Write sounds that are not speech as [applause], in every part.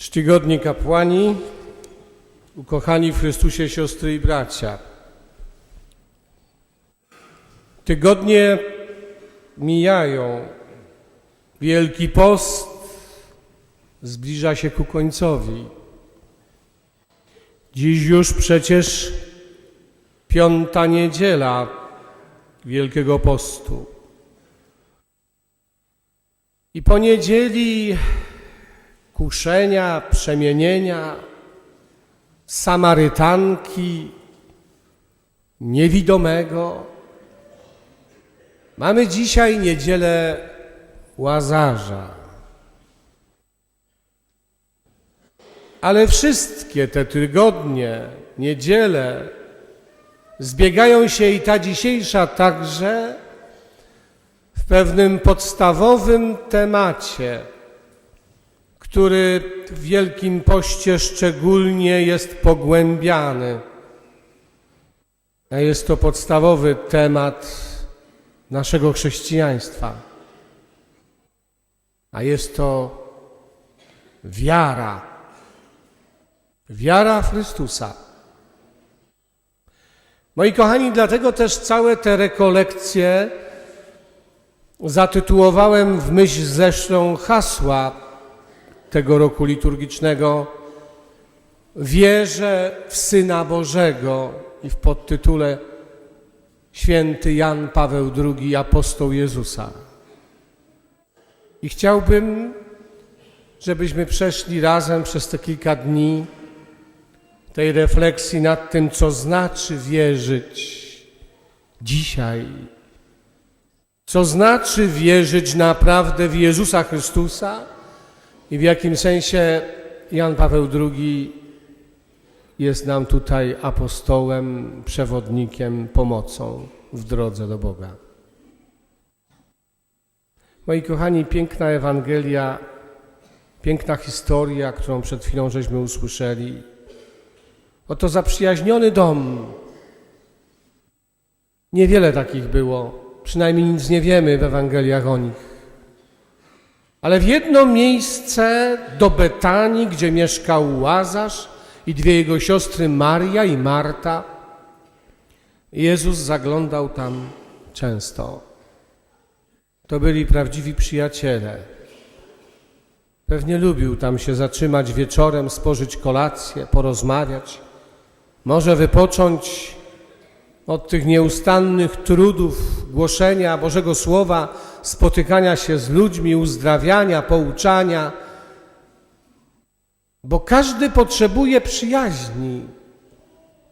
Czcigodni kapłani, ukochani w Chrystusie siostry i bracia. Tygodnie mijają. Wielki post zbliża się ku końcowi. Dziś już przecież piąta niedziela Wielkiego Postu. I po niedzieli kuszenia, przemienienia, Samarytanki, niewidomego. Mamy dzisiaj niedzielę Łazarza. Ale wszystkie te tygodnie, niedziele zbiegają się i ta dzisiejsza także w pewnym podstawowym temacie, który w Wielkim Poście szczególnie jest pogłębiany. A jest to podstawowy temat naszego chrześcijaństwa. A jest to wiara. Wiara w Chrystusa. Moi kochani, dlatego też całe te rekolekcje zatytułowałem w myśl zresztą hasła tego roku liturgicznego Wierzę w Syna Bożego i w podtytule Święty Jan Paweł II, apostoł Jezusa. I chciałbym, żebyśmy przeszli razem przez te kilka dni tej refleksji nad tym, co znaczy wierzyć dzisiaj. Co znaczy wierzyć naprawdę w Jezusa Chrystusa i w jakim sensie Jan Paweł II jest nam tutaj apostołem, przewodnikiem, pomocą w drodze do Boga. Moi kochani, piękna Ewangelia, piękna historia, którą przed chwilą żeśmy usłyszeli. Oto zaprzyjaźniony dom. Niewiele takich było, przynajmniej nic nie wiemy w Ewangeliach o nich. Ale w jedno miejsce do Betanii, gdzie mieszkał Łazarz i dwie jego siostry Maria i Marta, Jezus zaglądał tam często. To byli prawdziwi przyjaciele. Pewnie lubił tam się zatrzymać wieczorem, spożyć kolację, porozmawiać, może wypocząć od tych nieustannych trudów głoszenia Bożego Słowa, spotykania się z ludźmi, uzdrawiania, pouczania, bo każdy potrzebuje przyjaźni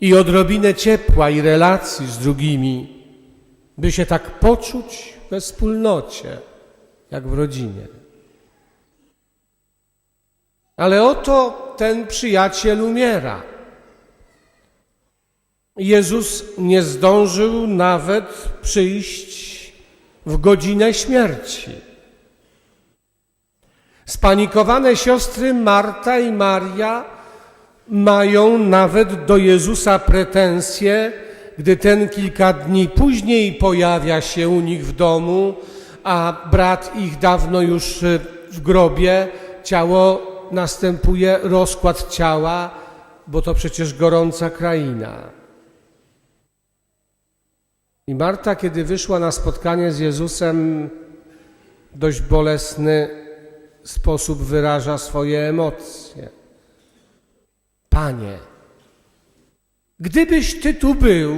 i odrobinę ciepła i relacji z drugimi, by się tak poczuć we wspólnocie, jak w rodzinie. Ale oto ten przyjaciel umiera. Jezus nie zdążył nawet przyjść w godzinę śmierci. Spanikowane siostry Marta i Maria mają nawet do Jezusa pretensje, gdy ten kilka dni później pojawia się u nich w domu, a brat ich dawno już w grobie, ciało następuje rozkład ciała, bo to przecież gorąca kraina. I Marta, kiedy wyszła na spotkanie z Jezusem, dość bolesny sposób wyraża swoje emocje. Panie, gdybyś Ty tu był,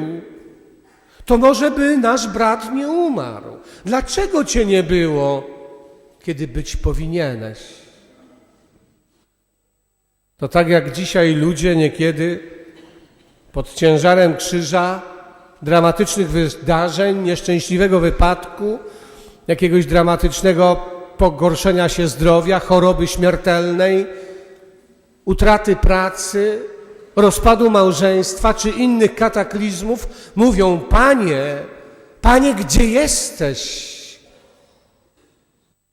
to może by nasz brat nie umarł. Dlaczego Cię nie było, kiedy być powinieneś? To tak jak dzisiaj ludzie niekiedy pod ciężarem krzyża dramatycznych wydarzeń, nieszczęśliwego wypadku, jakiegoś dramatycznego pogorszenia się zdrowia, choroby śmiertelnej, utraty pracy, rozpadu małżeństwa czy innych kataklizmów, mówią: Panie, Panie, gdzie jesteś?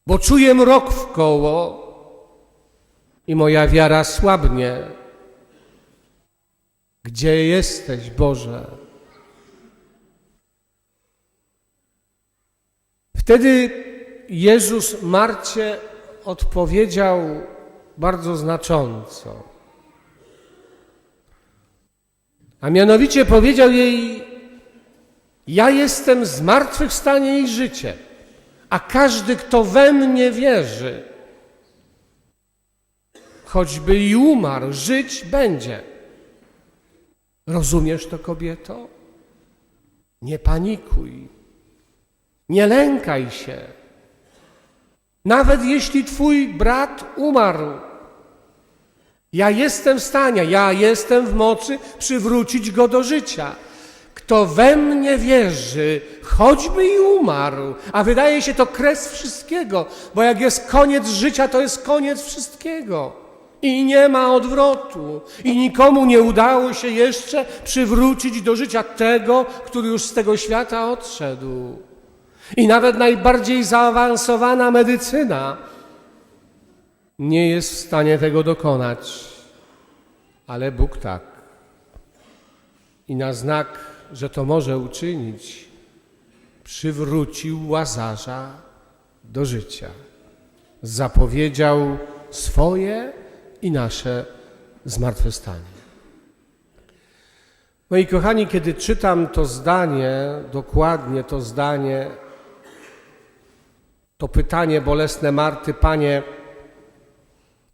Bo czuję mrok w koło i moja wiara słabnie. Gdzie jesteś, Boże? Wtedy Jezus Marcie odpowiedział bardzo znacząco. A mianowicie powiedział jej: Ja jestem zmartwychwstanie i życie, a każdy, kto we mnie wierzy, choćby i umarł, żyć będzie. Rozumiesz to, kobieto? Nie panikuj, nie lękaj się. Nawet jeśli twój brat umarł, ja jestem w stanie, ja jestem w mocy przywrócić go do życia. Kto we mnie wierzy, choćby i umarł, a wydaje się to kres wszystkiego, bo jak jest koniec życia, to jest koniec wszystkiego. I nie ma odwrotu. I nikomu nie udało się jeszcze przywrócić do życia tego, który już z tego świata odszedł. I nawet najbardziej zaawansowana medycyna nie jest w stanie tego dokonać. Ale Bóg tak. I na znak, że to może uczynić, przywrócił łazarza do życia. Zapowiedział swoje i nasze zmartwychwstanie. Moi kochani, kiedy czytam to zdanie, dokładnie to zdanie, to pytanie bolesne Marty, Panie,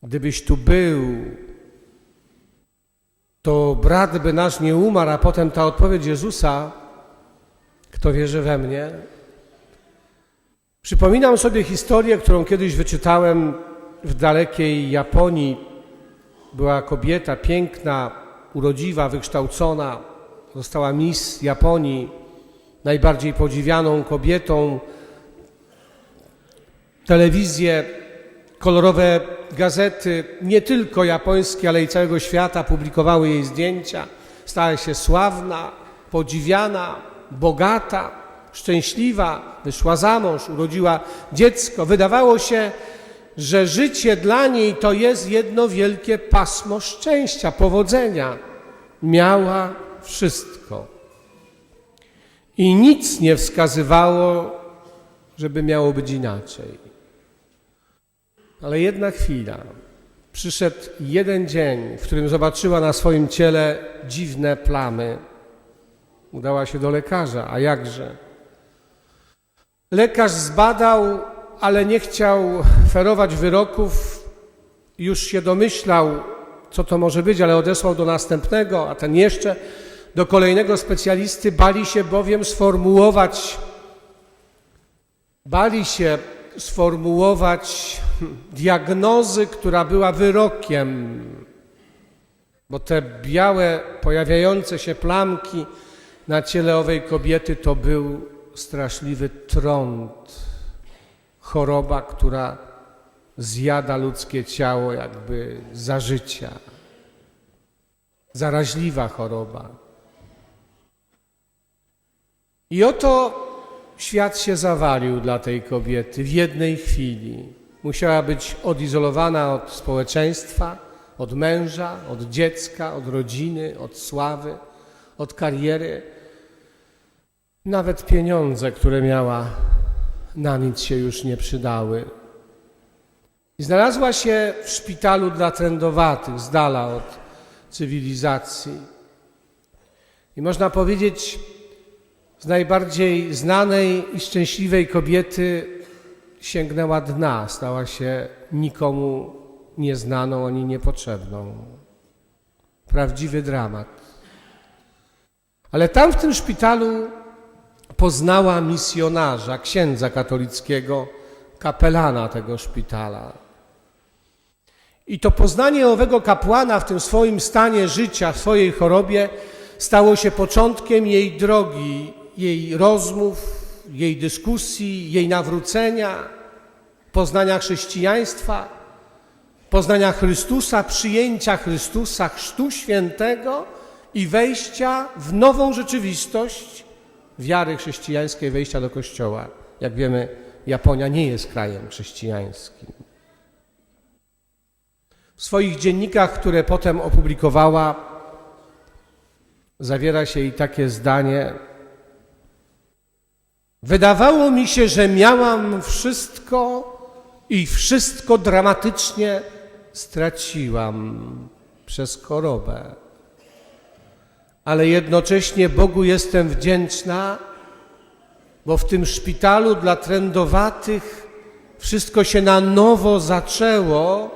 gdybyś tu był, to brat by nasz nie umarł, a potem ta odpowiedź Jezusa, kto wierzy we mnie. Przypominam sobie historię, którą kiedyś wyczytałem w dalekiej Japonii. Była kobieta piękna, urodziwa, wykształcona, została Miss Japonii, najbardziej podziwianą kobietą. Telewizje, kolorowe gazety, nie tylko japońskie, ale i całego świata publikowały jej zdjęcia. Stała się sławna, podziwiana, bogata, szczęśliwa, wyszła za mąż, urodziła dziecko. Wydawało się, że życie dla niej to jest jedno wielkie pasmo szczęścia, powodzenia. Miała wszystko. I nic nie wskazywało, żeby miało być inaczej. Ale jedna chwila. Przyszedł jeden dzień, w którym zobaczyła na swoim ciele dziwne plamy. Udała się do lekarza, a jakże? Lekarz zbadał, ale nie chciał ferować wyroków. Już się domyślał, co to może być, ale odesłał do następnego, a ten jeszcze do kolejnego specjalisty. Bali się bowiem sformułować, bali się sformułować diagnozy, która była wyrokiem, bo te białe, pojawiające się plamki na ciele owej kobiety to był straszliwy trąd, choroba, która zjada ludzkie ciało jakby za życia. Zaraźliwa choroba. I oto świat się zawalił dla tej kobiety w jednej chwili. Musiała być odizolowana od społeczeństwa, od męża, od dziecka, od rodziny, od sławy, od kariery. Nawet pieniądze, które miała, na nic się już nie przydały. I znalazła się w szpitalu dla trędowatych, z dala od cywilizacji. I można powiedzieć, z najbardziej znanej i szczęśliwej kobiety sięgnęła dna, stała się nikomu nieznaną ani niepotrzebną. Prawdziwy dramat. Ale tam w tym szpitalu poznała misjonarza, księdza katolickiego, kapelana tego szpitala. I to poznanie owego kapłana w tym swoim stanie życia, w swojej chorobie, stało się początkiem jej drogi, jej rozmów, jej dyskusji, jej nawrócenia, poznania chrześcijaństwa, poznania Chrystusa, przyjęcia Chrystusa, chrztu świętego i wejścia w nową rzeczywistość wiary chrześcijańskiej, wejścia do Kościoła. Jak wiemy, Japonia nie jest krajem chrześcijańskim. W swoich dziennikach, które potem opublikowała, zawiera się i takie zdanie, Wydawało mi się, że miałam wszystko i wszystko dramatycznie straciłam przez chorobę. Ale jednocześnie Bogu jestem wdzięczna, bo w tym szpitalu dla trędowatych wszystko się na nowo zaczęło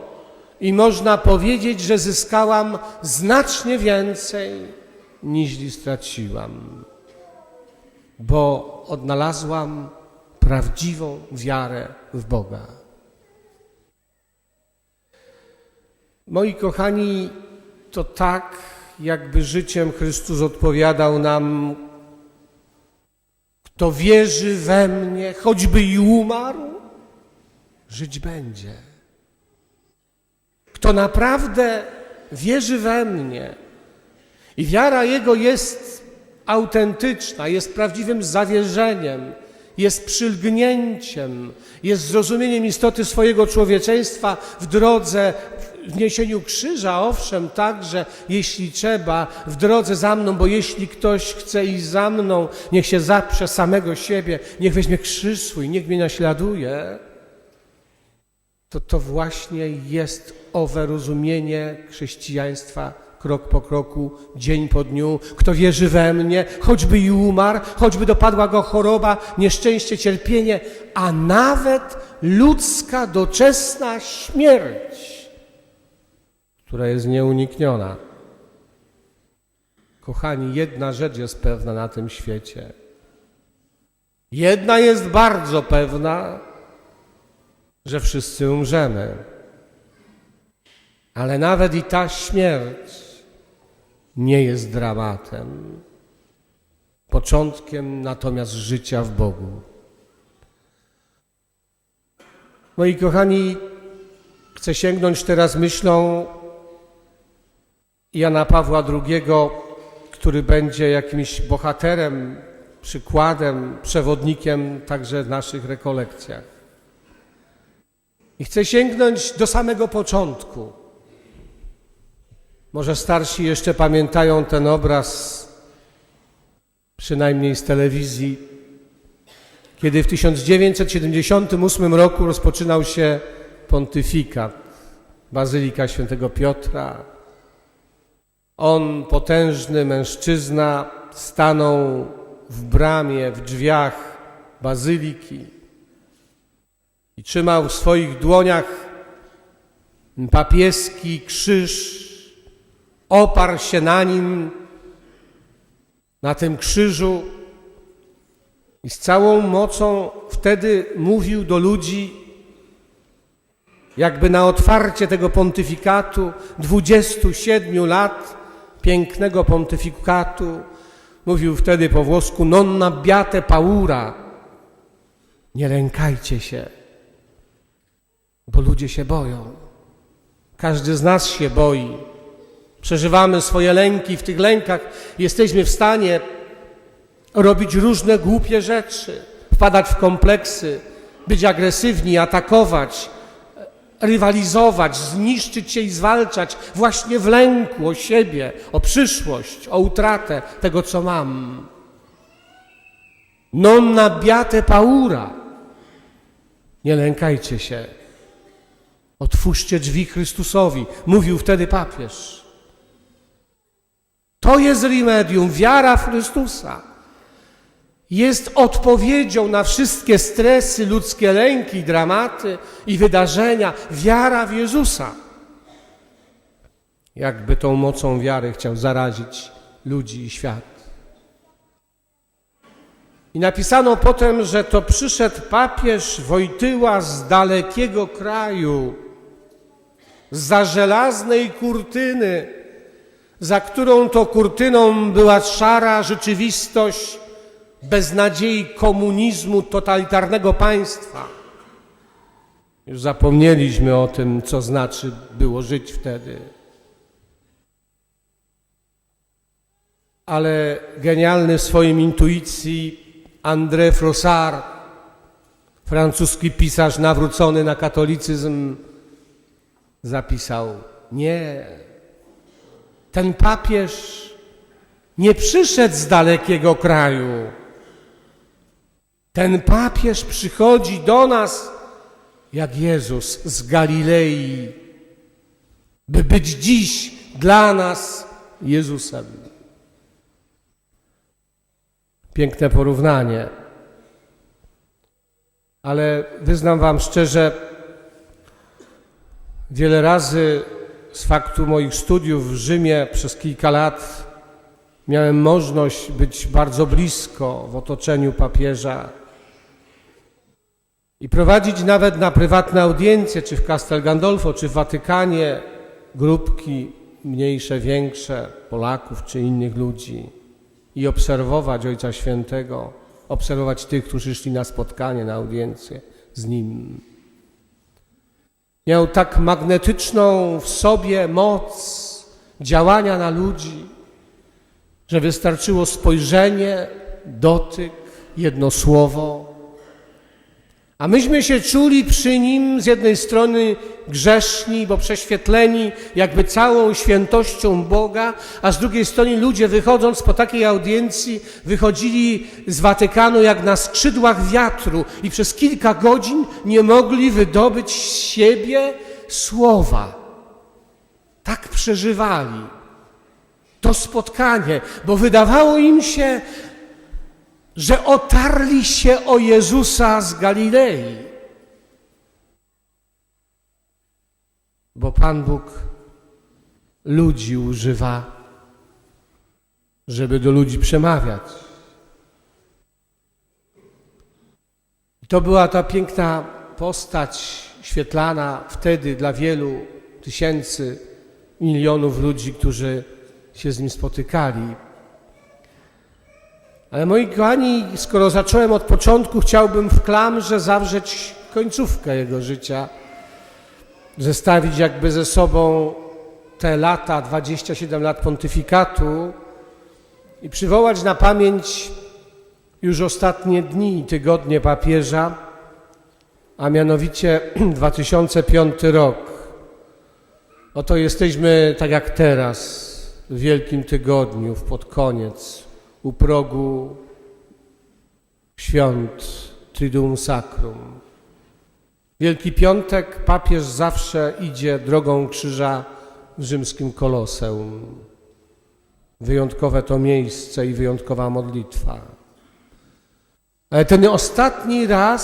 i można powiedzieć, że zyskałam znacznie więcej niż straciłam, bo odnalazłam prawdziwą wiarę w Boga. Moi kochani, to tak, jakby życiem Chrystus odpowiadał nam, kto wierzy we mnie, choćby i umarł, żyć będzie. Kto naprawdę wierzy we mnie i wiara jego jest autentyczna, jest prawdziwym zawierzeniem, jest przylgnięciem, jest zrozumieniem istoty swojego człowieczeństwa w drodze, w niesieniu krzyża, owszem, także jeśli trzeba, w drodze za mną, bo jeśli ktoś chce iść za mną, niech się zaprze samego siebie, niech weźmie krzyż swój, niech mnie naśladuje, to to właśnie jest owe rozumienie chrześcijaństwa krok po kroku, dzień po dniu. Kto wierzy we mnie, choćby i umarł, choćby dopadła go choroba, nieszczęście, cierpienie, a nawet ludzka doczesna śmierć, która jest nieunikniona. Kochani, jedna rzecz jest pewna na tym świecie. Jedna jest bardzo pewna, że wszyscy umrzemy. Ale nawet i ta śmierć nie jest dramatem. Początkiem natomiast życia w Bogu. Moi kochani, chcę sięgnąć teraz myślą Jana Pawła II, który będzie jakimś bohaterem, przykładem, przewodnikiem także w naszych rekolekcjach. I chcę sięgnąć do samego początku. Może starsi jeszcze pamiętają ten obraz, przynajmniej z telewizji, kiedy w 1978 roku rozpoczynał się pontyfikat Bazylika Świętego Piotra. On, potężny mężczyzna, stanął w bramie, w drzwiach bazyliki i trzymał w swoich dłoniach papieski krzyż, oparł się na nim, na tym krzyżu i z całą mocą wtedy mówił do ludzi, jakby na otwarcie tego pontyfikatu, 27 lat pięknego pontyfikatu, mówił wtedy po włosku non abbiate paura, nie lękajcie się bo ludzie się boją. Każdy z nas się boi. Przeżywamy swoje lęki, w tych lękach jesteśmy w stanie robić różne głupie rzeczy, wpadać w kompleksy, być agresywni, atakować, rywalizować, zniszczyć się i zwalczać właśnie w lęku o siebie, o przyszłość, o utratę tego, co mam. Non nabiate paura. Nie lękajcie się. Otwórzcie drzwi Chrystusowi, mówił wtedy papież. To jest remedium, wiara w Chrystusa. Jest odpowiedzią na wszystkie stresy, ludzkie lęki, dramaty i wydarzenia. Wiara w Jezusa. Jakby tą mocą wiary chciał zarazić ludzi i świat. I napisano potem, że to przyszedł papież Wojtyła z dalekiego kraju, za żelaznej kurtyny, za którą to kurtyną była szara rzeczywistość beznadziei komunizmu, totalitarnego państwa. Już zapomnieliśmy o tym, co znaczy było żyć wtedy. Ale genialny w swoim intuicji André Frossard, francuski pisarz nawrócony na katolicyzm, zapisał: Nie, ten papież nie przyszedł z dalekiego kraju. Ten papież przychodzi do nas jak Jezus z Galilei, by być dziś dla nas Jezusem. Piękne porównanie. Ale wyznam Wam szczerze, wiele razy z faktu moich studiów w Rzymie przez kilka lat miałem możliwość być bardzo blisko w otoczeniu papieża i prowadzić nawet na prywatne audiencje, czy w Castel Gandolfo, czy w Watykanie, grupki mniejsze, większe Polaków czy innych ludzi i obserwować Ojca Świętego, obserwować tych, którzy szli na spotkanie, na audiencję z Nim. Miał tak magnetyczną w sobie moc działania na ludzi, że wystarczyło spojrzenie, dotyk, jedno słowo. A myśmy się czuli przy nim z jednej strony grzeszni, bo prześwietleni jakby całą świętością Boga, a z drugiej strony ludzie wychodząc po takiej audiencji wychodzili z Watykanu jak na skrzydłach wiatru i przez kilka godzin nie mogli wydobyć z siebie słowa. Tak przeżywali to spotkanie, bo wydawało im się, że otarli się o Jezusa z Galilei. Bo Pan Bóg ludzi używa, żeby do ludzi przemawiać. To była ta piękna postać świetlana wtedy dla wielu tysięcy, milionów ludzi, którzy się z nim spotykali. Ale moi kochani, skoro zacząłem od początku, chciałbym w klamrze zawrzeć końcówkę jego życia, zestawić jakby ze sobą te lata, 27 lat pontyfikatu i przywołać na pamięć już ostatnie dni i tygodnie papieża, a mianowicie [clears throat] 2005 rok. Oto jesteśmy tak jak teraz, w Wielkim Tygodniu, pod koniec, u progu świąt Triduum Sacrum. Wielki Piątek papież zawsze idzie drogą krzyża w rzymskim koloseum. Wyjątkowe to miejsce i wyjątkowa modlitwa. Ale ten ostatni raz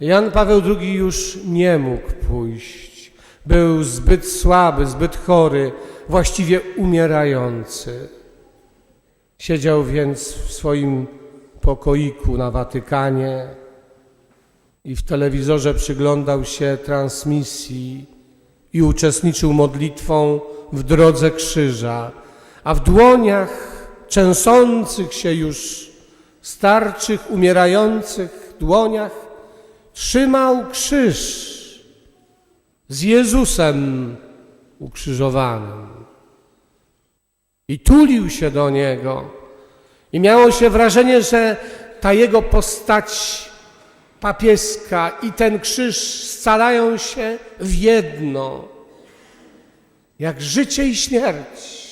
Jan Paweł II już nie mógł pójść. Był zbyt słaby, zbyt chory, właściwie umierający. Siedział więc w swoim pokoiku na Watykanie i w telewizorze przyglądał się transmisji i uczestniczył modlitwą w drodze krzyża, a w dłoniach trzęsących się już, starczych, umierających dłoniach trzymał krzyż z Jezusem ukrzyżowanym. I tulił się do Niego. I miało się wrażenie, że ta Jego postać papieska i ten krzyż scalają się w jedno, jak życie i śmierć,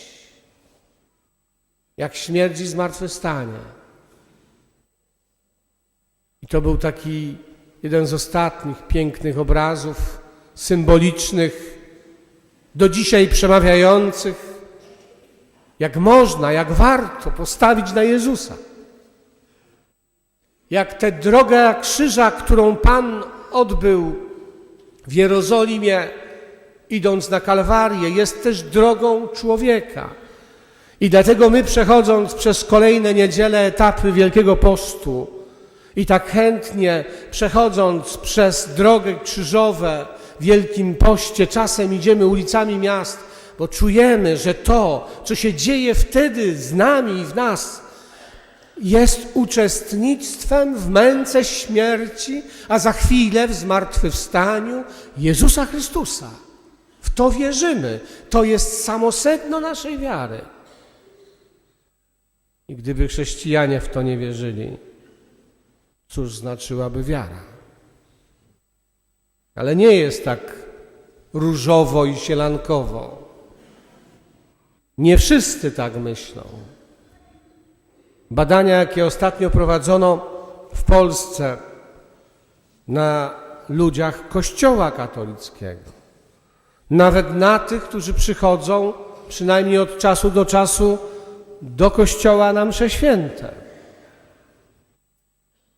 jak śmierć i zmartwychwstanie. I to był taki jeden z ostatnich pięknych obrazów symbolicznych, do dzisiaj przemawiających, jak można, jak warto postawić na Jezusa. Jak tę drogę krzyża, którą Pan odbył w Jerozolimie, idąc na Kalwarię, jest też drogą człowieka. I dlatego my, przechodząc przez kolejne niedziele, etapy Wielkiego Postu, i tak chętnie przechodząc przez drogę krzyżowe w Wielkim Poście, czasem idziemy ulicami miast, bo czujemy, że to, co się dzieje wtedy z nami i w nas, jest uczestnictwem w męce śmierci, a za chwilę w zmartwychwstaniu Jezusa Chrystusa. W to wierzymy. To jest samo sedno naszej wiary. I gdyby chrześcijanie w to nie wierzyli, cóż znaczyłaby wiara? Ale nie jest tak różowo i sielankowo. Nie wszyscy tak myślą. Badania, jakie ostatnio prowadzono w Polsce na ludziach Kościoła katolickiego, nawet na tych, którzy przychodzą, przynajmniej od czasu do czasu, do kościoła na msze święte.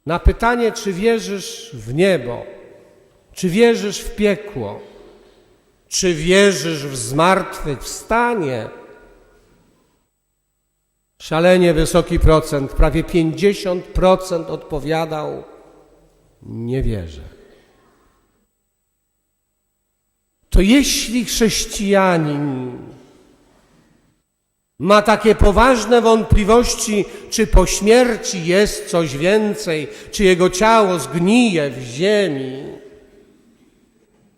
Na pytanie, czy wierzysz w niebo, czy wierzysz w piekło, czy wierzysz w zmartwychwstanie, szalenie wysoki procent, prawie 50% odpowiadał: Nie wierzę. To jeśli chrześcijanin ma takie poważne wątpliwości, czy po śmierci jest coś więcej, czy jego ciało zgnije w ziemi,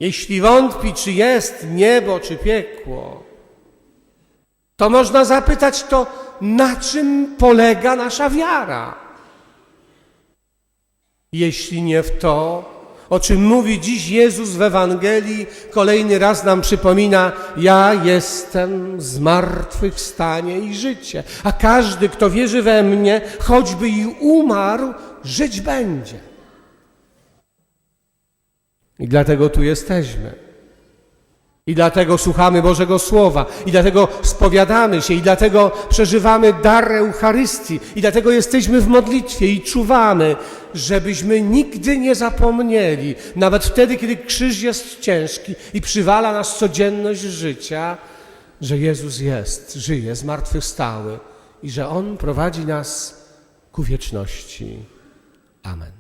jeśli wątpi, czy jest niebo, czy piekło, to można zapytać to, na czym polega nasza wiara. Jeśli nie w to, o czym mówi dziś Jezus w Ewangelii, kolejny raz nam przypomina: Ja jestem zmartwychwstanie i życie, a każdy, kto wierzy we mnie, choćby i umarł, żyć będzie. I dlatego tu jesteśmy. I dlatego słuchamy Bożego Słowa, i dlatego spowiadamy się, i dlatego przeżywamy dar Eucharystii, i dlatego jesteśmy w modlitwie i czuwamy, żebyśmy nigdy nie zapomnieli, nawet wtedy, kiedy krzyż jest ciężki i przywala nas codzienność życia, że Jezus jest, żyje, zmartwychwstały i że On prowadzi nas ku wieczności. Amen.